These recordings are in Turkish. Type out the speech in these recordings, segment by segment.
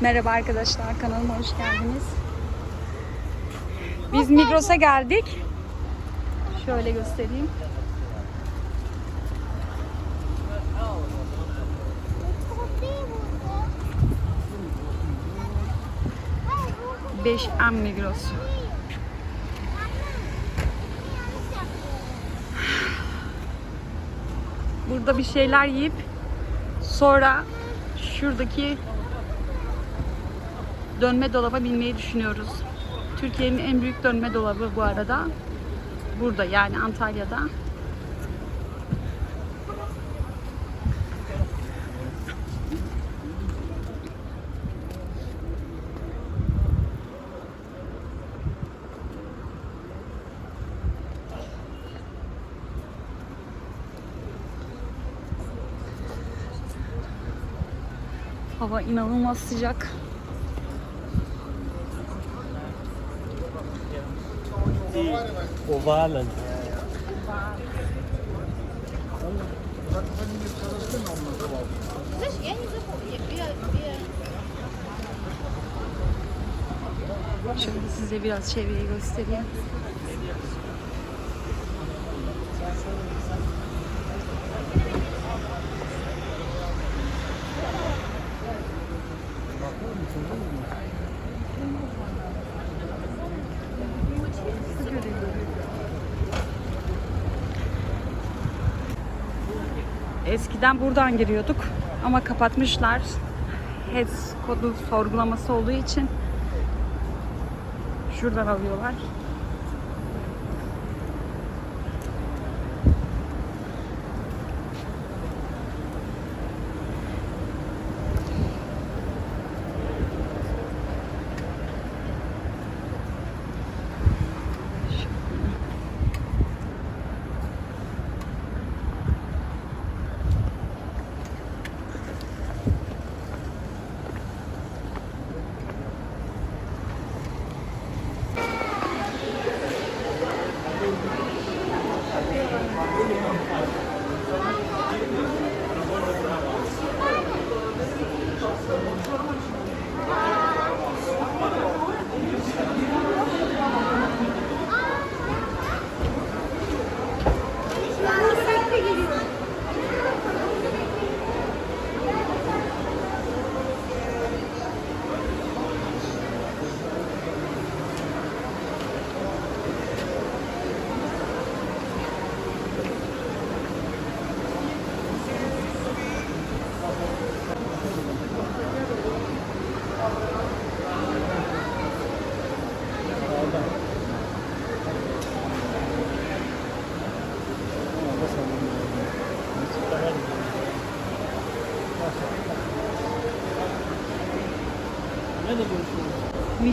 Merhaba arkadaşlar, kanalıma hoş geldiniz. Biz Migros'a geldik. Şöyle göstereyim. Beş M Migros. Burada bir şeyler yiyip sonra şuradaki dönme dolaba binmeyi düşünüyoruz. Türkiye'nin en büyük dönme dolabı bu arada. Burada yani Antalya'da. Hava inanılmaz sıcak. Ovalen. Знаешь, я не запомню. Я, я, Şöyle size biraz çevreyi göstereyim. Eskiden buradan giriyorduk ama kapatmışlar. HES kodu sorgulaması olduğu için Şuradan alıyorlar.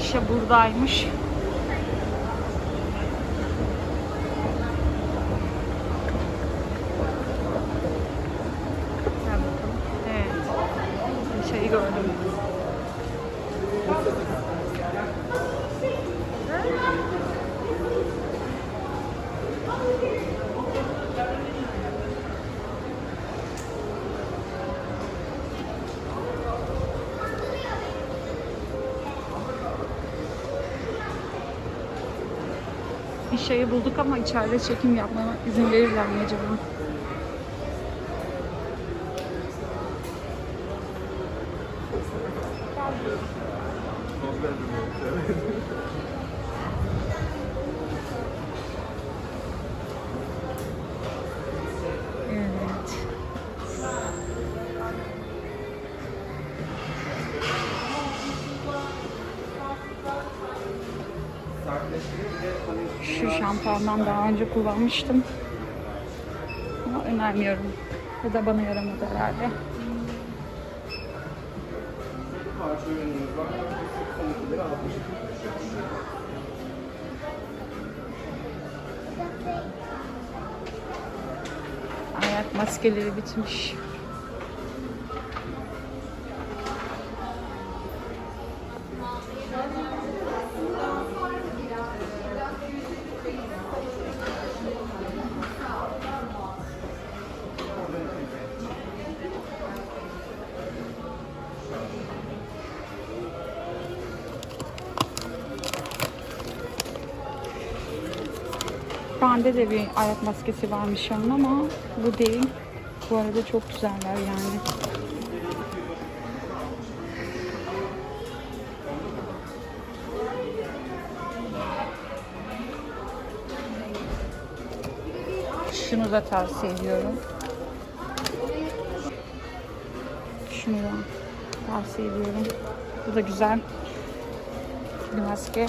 Mişa buradaymış. Gel bakalım. Evet. Mişa'yı gördüm. Mişa'yı bulduk ama içeride çekim yapmama izin verirler mi acaba? Şampuandan daha önce kullanmıştım. Ama önermiyorum. Ya da bana yaramadı herhalde. Ayak maskeleri bitmiş. Bende de bir ayak maskesi varmış an ama bu değil. Bu arada çok güzeller yani. Şunu da tavsiye ediyorum. Şunu da tavsiye ediyorum. Bu da güzel bir maske.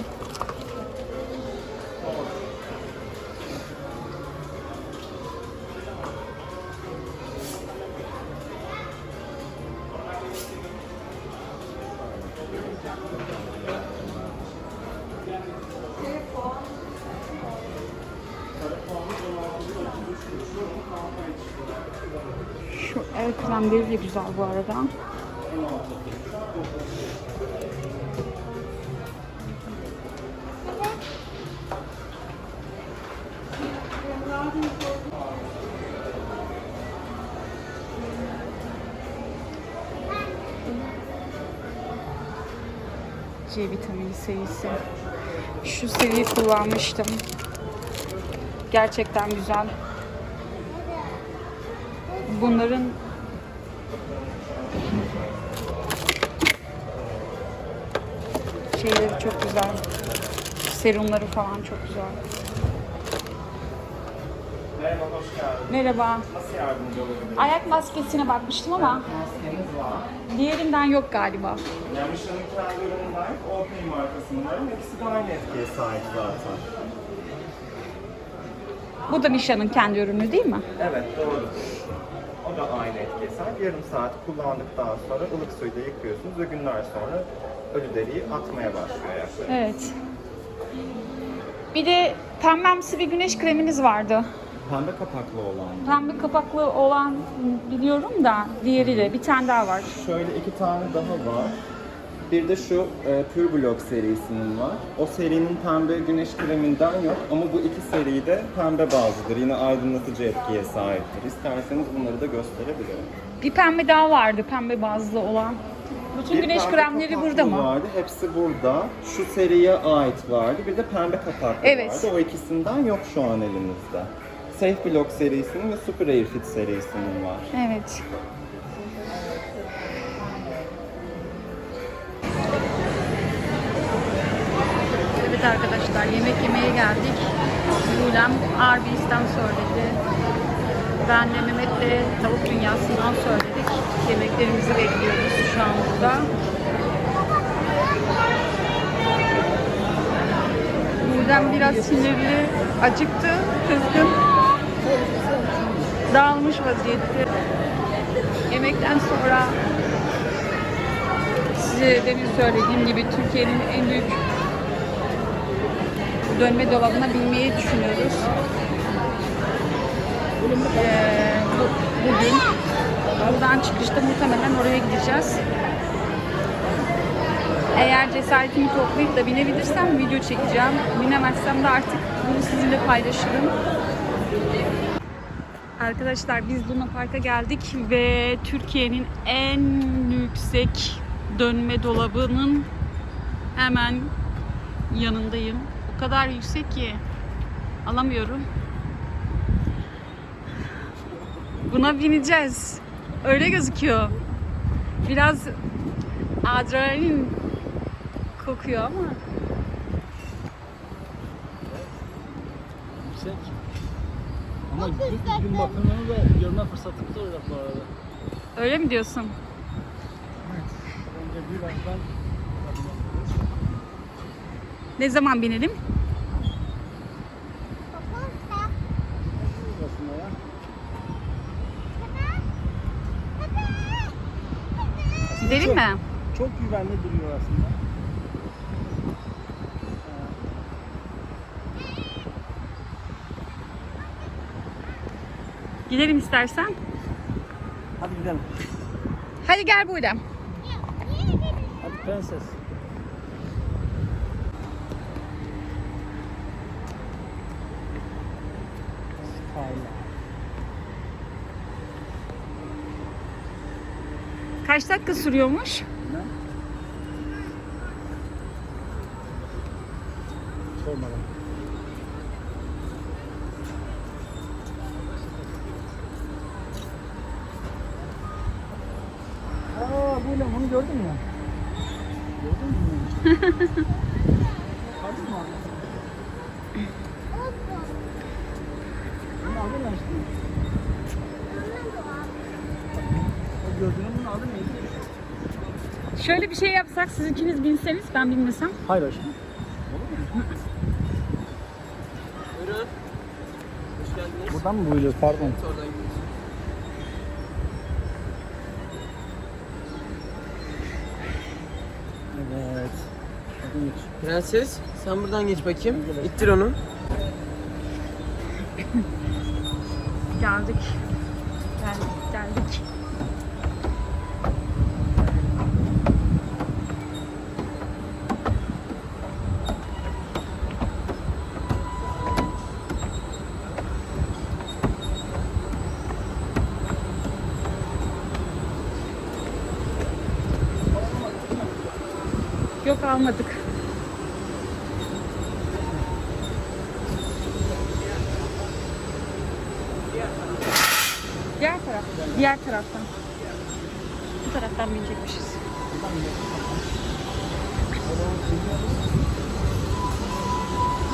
El kremleri de güzel bu arada. C vitamini serisi. Şu seriyi kullanmıştım. Gerçekten güzel. Bunların şeyleri çok güzel. Serumları falan çok güzel. Merhaba, hoş geldiniz. Merhaba. Nasıl yardımcı olabilirim? Ayak maskesine bakmıştım ama Maskemiz var. diğerinden yok galiba. Michelin kendi ürünü var, Oakley markasının var. İkisi de aynı etkiye sahip zaten. Bu da Misha'nın kendi ürünü değil mi? Evet, doğru. O da aynı etkiye sahip. Yarım saat kullandıktan sonra ılık suyla yıkıyorsunuz ve günler sonra ölü deriyi atmaya başlıyor ayakları. Evet. Bir de pembemsi bir güneş kreminiz vardı. Pembe kapaklı olan. Pembe kapaklı olan biliyorum da diğeri de bir tane daha var. Şöyle iki tane daha var. Bir de şu e, Pure Block serisinin var. O serinin pembe güneş kreminden yok ama bu iki seri de pembe bazlıdır. Yine aydınlatıcı etkiye sahiptir. İsterseniz bunları da gösterebilirim. Bir pembe daha vardı pembe bazlı olan. Bütün Bir güneş pembe kremleri kapaklı burada mı? Vardı. Hepsi burada. Şu seriye ait vardı. Bir de pembe kapaklı Evet. vardı. O ikisinden yok şu an elimizde. Safe Block serisinin ve Super Airfit serisinin var. Evet. Evet arkadaşlar yemek yemeye geldik. Bulem Arby's'ten söyledi. Ben de Mehmet'le tavuk dünyasından söyledik. Yemeklerimizi bekliyoruz şu an burada. Bulem biraz sinirli, acıktı, kızgın. Dağılmış vaziyette. Yemekten sonra size demin söylediğim gibi Türkiye'nin en büyük dönme dolabına binmeyi düşünüyoruz. Ee, bu- bugün buradan çıkışta muhtemelen oraya gideceğiz. Eğer cesaretimi toplayıp da binebilirsem video çekeceğim. Binemezsem de artık bunu sizinle paylaşırım. Arkadaşlar biz Luna Park'a geldik ve Türkiye'nin en yüksek dönme dolabının hemen yanındayım. O kadar yüksek ki alamıyorum. Buna bineceğiz. Öyle gözüküyor. Biraz adrenalin kokuyor ama yüksek. Ama gün, gün bakımını da görme fırsatımız olacak bu arada. öyle mi diyorsun? Önce birazdan Ne zaman binelim? Gidelim mi? Çok güvenli duruyor aslında. Gidelim istersen. Hadi gidelim. Hadi gel Buğdem. Hadi prenses. Kaç dakika sürüyormuş? Sormadım. Aa bu ne? Bunu gördün mü? Gördün mü? Kaldın mı abi? Bunu aldın mı açtın? Şöyle bir şey yapsak siz ikiniz binseniz ben binmesem. Hayır aşkım. Buyurun. Hoş geldiniz. Buradan mı buyuruyoruz? Pardon. Oradan gidiyoruz. Evet. Prenses sen buradan geç bakayım. İttir onu. Geldik. Geldik, geldik. Yok almadık. Diğer taraftan. Diğer taraftan. Bu taraftan binecekmişiz.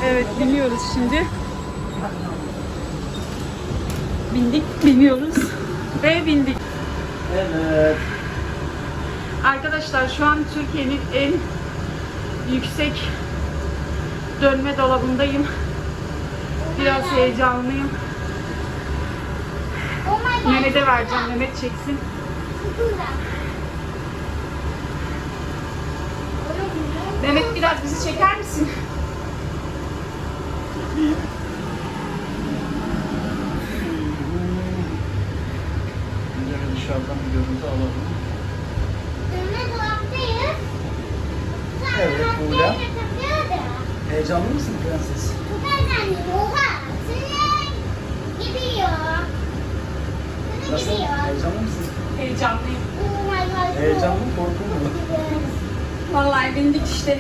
Evet biniyoruz şimdi. Bindik, biniyoruz ve bindik. Evet. Arkadaşlar şu an Türkiye'nin en yüksek dönme dolabındayım. Biraz heyecanlıyım. Mehmet'e vereceğim, Mehmet çeksin. Mehmet biraz bizi çeker misin? Dışarıdan bir görüntü alalım. Dönme dolaptayız. Sen Evet, takıyordun. Heyecanlı mısın prenses? Nasıl? gidiyor. Heyecanlı mısın? Heyecanlıyım. Heyecanlı mı korkun mu? Vallahi bindik işte.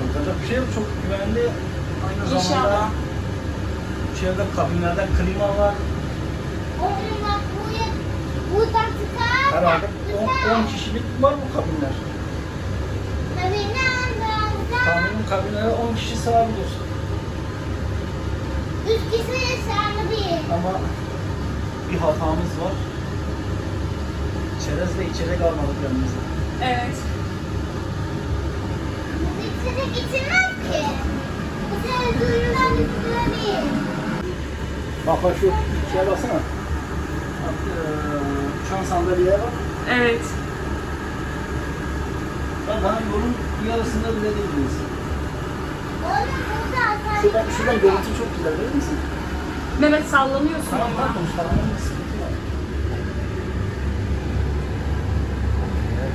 Korkacak bir şey yok. Çok güvenli. Aynı zamanda İnşallah. içeride kabinlerde klima var. Oğlum bak buraya buradan çıkar. Herhalde Çıkar. 10, 10 kişilik var mı kabinler? Tahminim kabinlere 10 kişi sığabilir. Üç kişi sığabilir. Ama bir hatamız var. Çerezle içecek almadık yanımıza. Evet. İçine geçilmez ki. Bu sefer Bak bak şu şeye baksana. Bak, eee, Uçan sandalyeye bak. Evet. Ben daha yolun yarısında bile değiliz. Burada sen Şuradan, şuradan görüntü çok güzel değil misin? Mehmet sallanıyorsun. Tamam bak konuşmalarında bir sıkıntı var. Evet.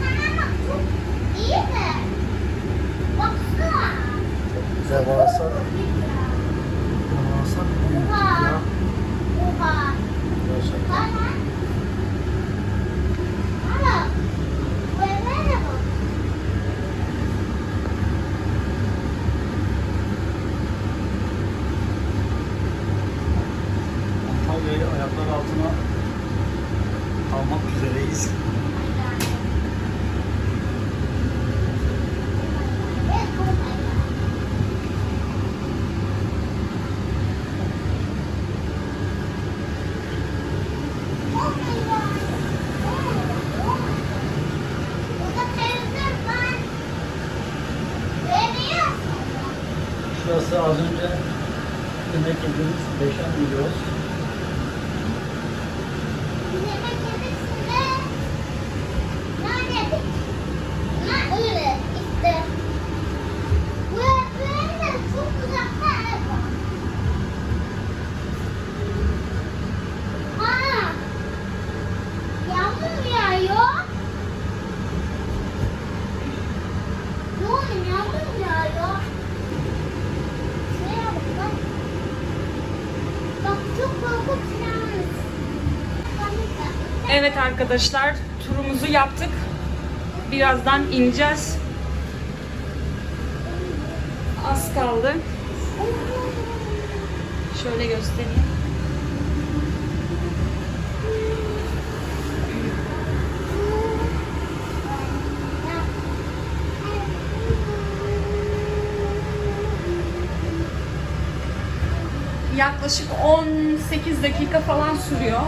Sana bak çok iyi de. Baksana. Güzel bağırsak. Bağırsak büyük Oha. ya. Oha. Gerçekten. Bana. Bana. Bu eve de bak. Antalya'yı ayaklar altına almak üzereyiz. Evet, oh my god. Oh my god. Oh. Burada televizyon var. Ve beyaz. Şurası az önce yemek yediğimiz Beşen Milos. Yemek yedik ve nerede? Ha öyle işte. Bu böyle de çok uzakta ev var. Aa, yağmur yağıyor. Ne oluyor yağmur yağıyor. Şuraya bak bak. Bak çok korkunç yağmur. Evet arkadaşlar turumuzu yaptık. Birazdan ineceğiz. Az kaldı. Şöyle göstereyim. Yaklaşık 18 dakika falan sürüyor.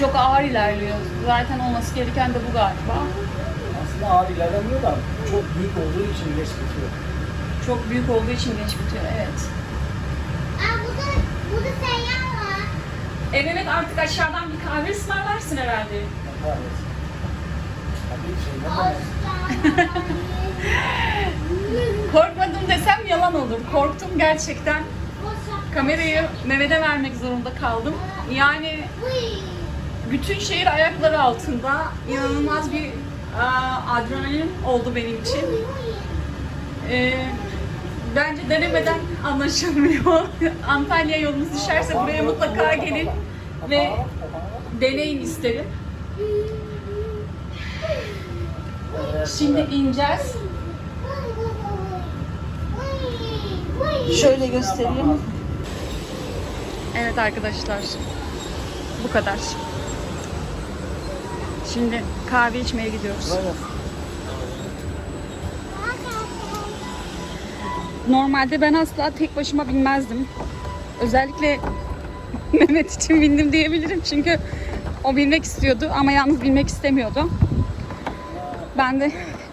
Çok ağır ilerliyor. Zaten olması gereken de bu galiba. Aslında ağır ilerlemiyor da çok büyük olduğu için geç bitiyor. Çok büyük olduğu için geç bitiyor. Evet. Aa, burada, burada seyyar var. Evet, evet artık aşağıdan bir kahve ısmarlarsın herhalde. Evet. Tabii şey ne kadar. Korkmadım desem yalan olur. Korktum gerçekten. Kamerayı Mehmet'e vermek zorunda kaldım. Yani bütün şehir ayakları altında. İnanılmaz bir aa, adrenalin oldu benim için. Ee, bence denemeden anlaşılmıyor. Antalya yolunuz düşerse buraya mutlaka gelin ve deneyin isterim. Şimdi ineceğiz. Şöyle göstereyim. Evet arkadaşlar. Bu kadar. Şimdi kahve içmeye gidiyoruz. Normalde ben asla tek başıma binmezdim. Özellikle Mehmet için bindim diyebilirim çünkü o binmek istiyordu ama yalnız binmek istemiyordu. Ben de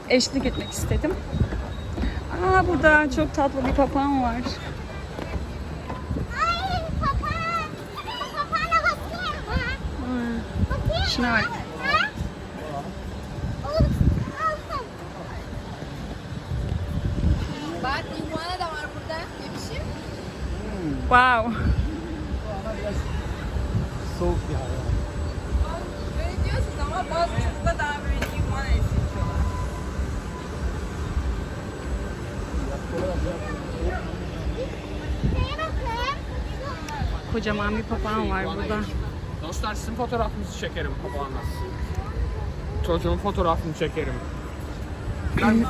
eşlik etmek istedim. Aa burada çok tatlı bir papağan var. Ay papağan. Papağana bakayım mı? Şuna bak. Ha? Oğlum, alsın. Bak iguana da var burada. Bebişim. Wow. Soğuk bir hava. Böyle diyorsunuz ama bazı çocuklar daha böyle iguana seçiyorlar. Şeye bakın. Kocaman bir papağan var burada. Dostlar sizin fotoğrafınızı çekerim papağanla. Çocuğun fotoğrafını çekerim. Ben mi? Ne?